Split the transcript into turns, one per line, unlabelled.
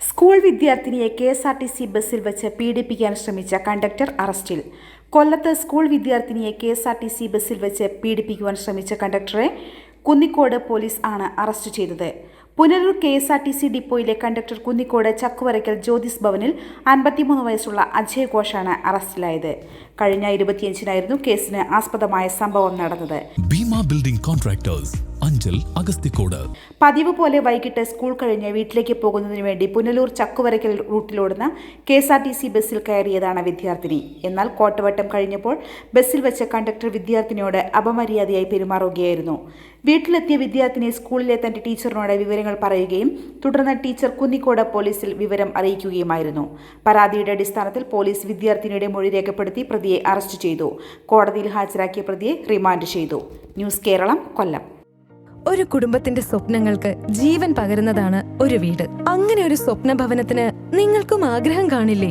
School വിദ്യാർത്ഥിനിയെ K S R T C ബസ്സിൽ വെച്ച് പീഡിപ്പിക്കാൻ ശ്രമിച്ച കണ്ടക്ടർ അറസ്റ്റിൽ. കൊല്ലത്ത് school വിദ്യാർത്ഥിനിയെ K S R T C ബസ്സിൽ വെച്ച് പീഡിപ്പിക്കുവാൻ ശ്രമിച്ച കണ്ടക്ടറെ കുന്നിക്കോട് പോലീസ് ആണ് അറസ്റ്റ് ചെയ്തത്. Punalur K S R T C ഡിപ്പോയിലെ conductor Kunnicode Chakkuvarakkal Jyothis ഭവനിൽ അൻപത്തിമൂന്ന് വയസ്സുള്ള അജയ് ഘോഷാണ് അറസ്റ്റിലായത്. കഴിഞ്ഞ ഇരുപത്തിയഞ്ചിനായിരുന്നു കേസിന് ആസ്പദമായ സംഭവം നടന്നത്.
Bhima building contractors Anchal Agasthicode.
പതിവ് പോലെ വൈകിട്ട് സ്കൂൾ കഴിഞ്ഞ് വീട്ടിലേക്ക് പോകുന്നതിന് വേണ്ടി Punalur Chakkuvarakkal റൂട്ടിലോടുന്ന K S R T C ബസ്സിൽ കയറിയതാണ് വിദ്യാർത്ഥിനി. എന്നാൽ കോട്ടവട്ടം കഴിഞ്ഞപ്പോൾ ബസ്സിൽ വെച്ച് കണ്ടക്ടർ വിദ്യാർത്ഥിനിയോട് അപമര്യാദയായി പെരുമാറുകയായിരുന്നു. വീട്ടിലെത്തിയ വിദ്യാർത്ഥിനി സ്കൂളിലെ തന്റെ ടീച്ചറിനോട് വിവരങ്ങൾ പറയുകയും തുടർന്ന് ടീച്ചർ കുന്നിക്കോട് പോലീസിൽ വിവരം അറിയിക്കുകയുമായിരുന്നു. പരാതിയുടെ അടിസ്ഥാനത്തിൽ പോലീസ് വിദ്യാർത്ഥിനിയുടെ മൊഴി രേഖപ്പെടുത്തി പ്രതിയെ അറസ്റ്റ് ചെയ്തു. കോടതിയിൽ ഹാജരാക്കിയ പ്രതിയെ റിമാൻഡ് ചെയ്തു. ന്യൂസ് കേരളം കൊല്ലം.
ഒരു കുടുംബത്തിന്റെ സ്വപ്നങ്ങൾക്ക് ജീവൻ പകരുന്നതാണ് ഒരു വീട്. അങ്ങനെ ഒരു സ്വപ്ന ഭവനത്തിന് നിങ്ങൾക്കും ആഗ്രഹം കാണില്ലേ?